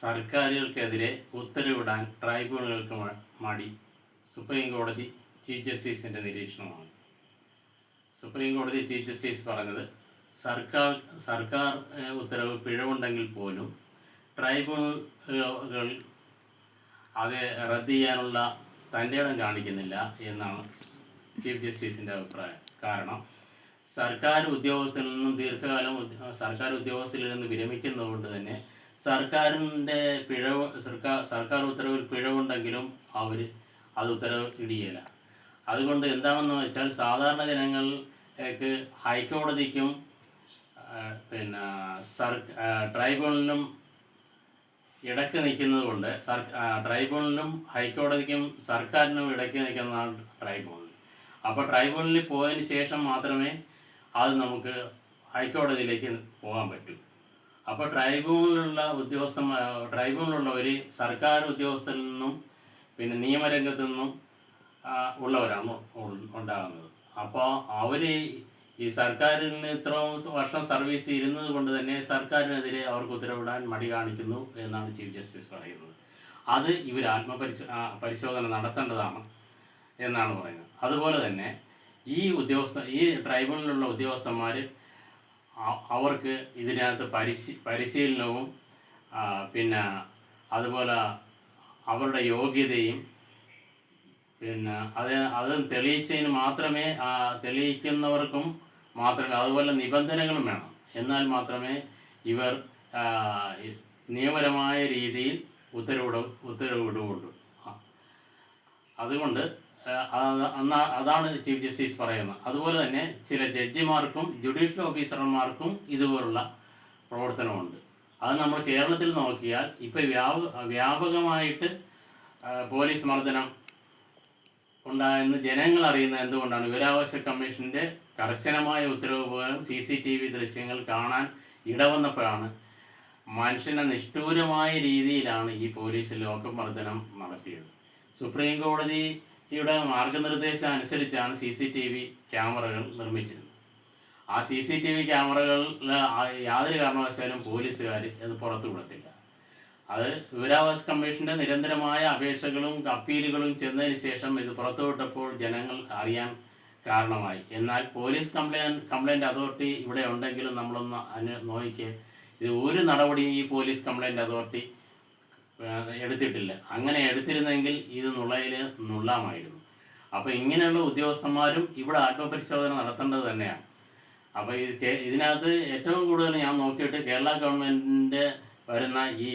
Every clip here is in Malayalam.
സർക്കാരുകൾക്കെതിരെ ഉത്തരവിടാൻ ട്രൈബ്യൂണലുകൾക്ക് മടി. സുപ്രീം കോടതി ചീഫ് ജസ്റ്റിസിന്റെ നിരീക്ഷണമാണ്. സുപ്രീം കോടതി ചീഫ് ജസ്റ്റിസ് പറഞ്ഞത് സർക്കാർ സർക്കാർ ഉത്തരവ് പിഴവുണ്ടെങ്കിൽ പോലും ട്രൈബ്യൂണലുകൾ അത് റദ്ദ് ചെയ്യാനുള്ള തന്റെ ഇടം കാണിക്കുന്നില്ല എന്നാണ് ചീഫ് ജസ്റ്റിസിന്റെ അഭിപ്രായം. കാരണം സർക്കാർ ഉദ്യോഗസ്ഥരിൽ നിന്നും ദീർഘകാലം സർക്കാർ ഉദ്യോഗസ്ഥരിൽ നിന്ന് വിരമിക്കുന്നതുകൊണ്ട് തന്നെ സർക്കാരിന്റെ പിഴവ് സർക്കാർ സർക്കാർ ഉത്തരവിൽ പിഴവുണ്ടെങ്കിലും അവർ അത് ഉത്തരവ് ഇടിയില്ല അതുകൊണ്ട് എന്താണെന്ന് വെച്ചാൽ സാധാരണ ജനങ്ങൾക്ക് ഹൈക്കോടതിക്കും പിന്നെ സർ ട്രൈബ്യൂണലിനും ഇടയ്ക്ക് നിൽക്കുന്നത് കൊണ്ട് സർ ട്രൈബ്യൂണലിനും ഹൈക്കോടതിക്കും സർക്കാരിനും ഇടയ്ക്ക് നിൽക്കുന്നതാണ് ട്രൈബ്യൂണൽ. അപ്പോൾ ട്രൈബ്യൂണലിൽ പോയതിന് ശേഷം മാത്രമേ അത് നമുക്ക് ഹൈക്കോടതിയിലേക്ക് പോകാൻ പറ്റൂ. അപ്പോൾ ട്രൈബ്യൂണലിലുള്ള ഉദ്യോഗസ്ഥന്മാർ ട്രൈബ്യൂണലുള്ളവർ സർക്കാർ ഉദ്യോഗസ്ഥരിൽ നിന്നും പിന്നെ നിയമരംഗത്തു നിന്നും ഉള്ളവരാണ് ഉണ്ടാകുന്നത്. അപ്പോൾ അവർ ഈ സർക്കാരിൽ നിന്ന് ഇത്രയും വർഷം സർവീസ് ഇരുന്നത് കൊണ്ട് തന്നെ സർക്കാരിനെതിരെ അവർക്ക് ഉത്തരവിടാൻ മടി കാണിക്കുന്നു എന്നാണ് ചീഫ് ജസ്റ്റിസ് പറയുന്നത്. അത് ഇവർ ആത്മപരിശോ പരിശോധന നടത്തേണ്ടതാണ് എന്നാണ് പറയുന്നത്. അതുപോലെ തന്നെ ഈ ഉദ്യോഗസ്ഥ ഈ ട്രൈബ്യൂണലിലുള്ള ഉദ്യോഗസ്ഥന്മാർ അവർക്ക് ഇതിനകത്ത് പരിശീ പരിശീലനവും പിന്നെ അതുപോലെ അവരുടെ യോഗ്യതയും പിന്നെ അത് അത് തെളിയിച്ചതിന് മാത്രമേ തെളിയിക്കുന്നവർക്കും മാത്രമേ അതുപോലെ നിബന്ധനകളും വേണം. എന്നാൽ മാത്രമേ ഇവർ നിയമപരമായ രീതിയിൽ ഉത്തരവിട ഉത്തരവിടുകയുള്ളൂ. അതുകൊണ്ട് അതാണ് ചീഫ് ജസ്റ്റിസ് പറയുന്നത്. അതുപോലെ തന്നെ ചില ജഡ്ജിമാർക്കും ജുഡീഷ്യൽ ഓഫീസർമാർക്കും ഇതുപോലുള്ള പ്രവർത്തനമുണ്ട്. അത് നമ്മൾ കേരളത്തിൽ നോക്കിയാൽ ഇപ്പോൾ വ്യാപ വ്യാപകമായിട്ട് പോലീസ് മർദ്ദനം ഉണ്ടായെന്ന് ജനങ്ങൾ അറിയുന്നത് എന്തുകൊണ്ടാണ്? വിവരാവകാശ കമ്മീഷന്റെ കർശനമായ ഉത്തരവ് പോലും സി സി ടി വി ദൃശ്യങ്ങൾ കാണാൻ ഇടവന്നപ്പോഴാണ് മനുഷ്യനെ നിഷ്ഠൂരമായ രീതിയിലാണ് ഈ പോലീസ് ലോകമർദ്ദനം നടത്തിയത്. സുപ്രീം കോടതിയുടെ മാർഗനിർദ്ദേശം അനുസരിച്ചാണ് സി സി ടി വി ക്യാമറകൾ നിർമ്മിച്ചിരുന്നത്. ആ സി സി ടി വി ക്യാമറകളിൽ യാതൊരു കാരണവശാലും പോലീസുകാർ അത് പുറത്തു വിടത്തില്ല. അത് വിവരാവകാശ കമ്മീഷന്റെ നിരന്തരമായ അപേക്ഷകളും അപ്പീലുകളും ചെന്നതിന് ശേഷം ഇത് പുറത്തുവിട്ടപ്പോൾ ജനങ്ങൾ അറിയാൻ കാരണമായി. എന്നാൽ പോലീസ് കംപ്ലൈന്റ് കംപ്ലൈന്റ് അതോറിറ്റി ഇവിടെ ഉണ്ടെങ്കിലും നമ്മളൊന്ന് അനു നോക്കിക്ക്. ഇത് ഒരു നടപടിയും ഈ പോലീസ് കംപ്ലൈന്റ് അതോറിറ്റി എടുത്തിട്ടില്ല. അങ്ങനെ എടുത്തിരുന്നെങ്കിൽ ഇത് നുള്ളയിൽ നുള്ളാമായിരുന്നു. അപ്പോൾ ഇങ്ങനെയുള്ള ഉദ്യോഗസ്ഥന്മാരും ഇവിടെ ആത്മപരിശോധന നടത്തേണ്ടത് തന്നെയാണ്. അപ്പോൾ ഇത് ഇതിനകത്ത് ഏറ്റവും കൂടുതൽ ഞാൻ നോക്കിയിട്ട് കേരള ഗവൺമെന്റിന്റെ വരുന്ന ഈ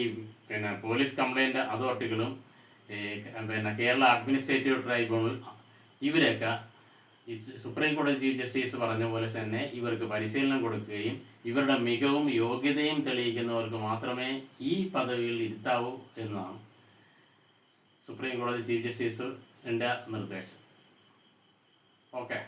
പിന്നെ പോലീസ് കംപ്ലൈന്റ് അതോറിറ്റികളും പിന്നെ കേരള അഡ്മിനിസ്ട്രേറ്റീവ് ട്രൈബ്യൂണൽ ഇവരൊക്കെ സുപ്രീം കോടതി ചീഫ് ജസ്റ്റിസ് പറഞ്ഞ പോലെ തന്നെ ഇവർക്ക് പരിശീലനം കൊടുക്കുകയും ഇവരുടെ മികവും യോഗ്യതയും തെളിയിക്കുന്നവർക്ക് മാത്രമേ ഈ പദവിയിൽ ഇരുത്താവൂ എന്നാണ് സുപ്രീം കോടതി ചീഫ് ജസ്റ്റിസിന്റെ നിർദ്ദേശം. ഓക്കെ.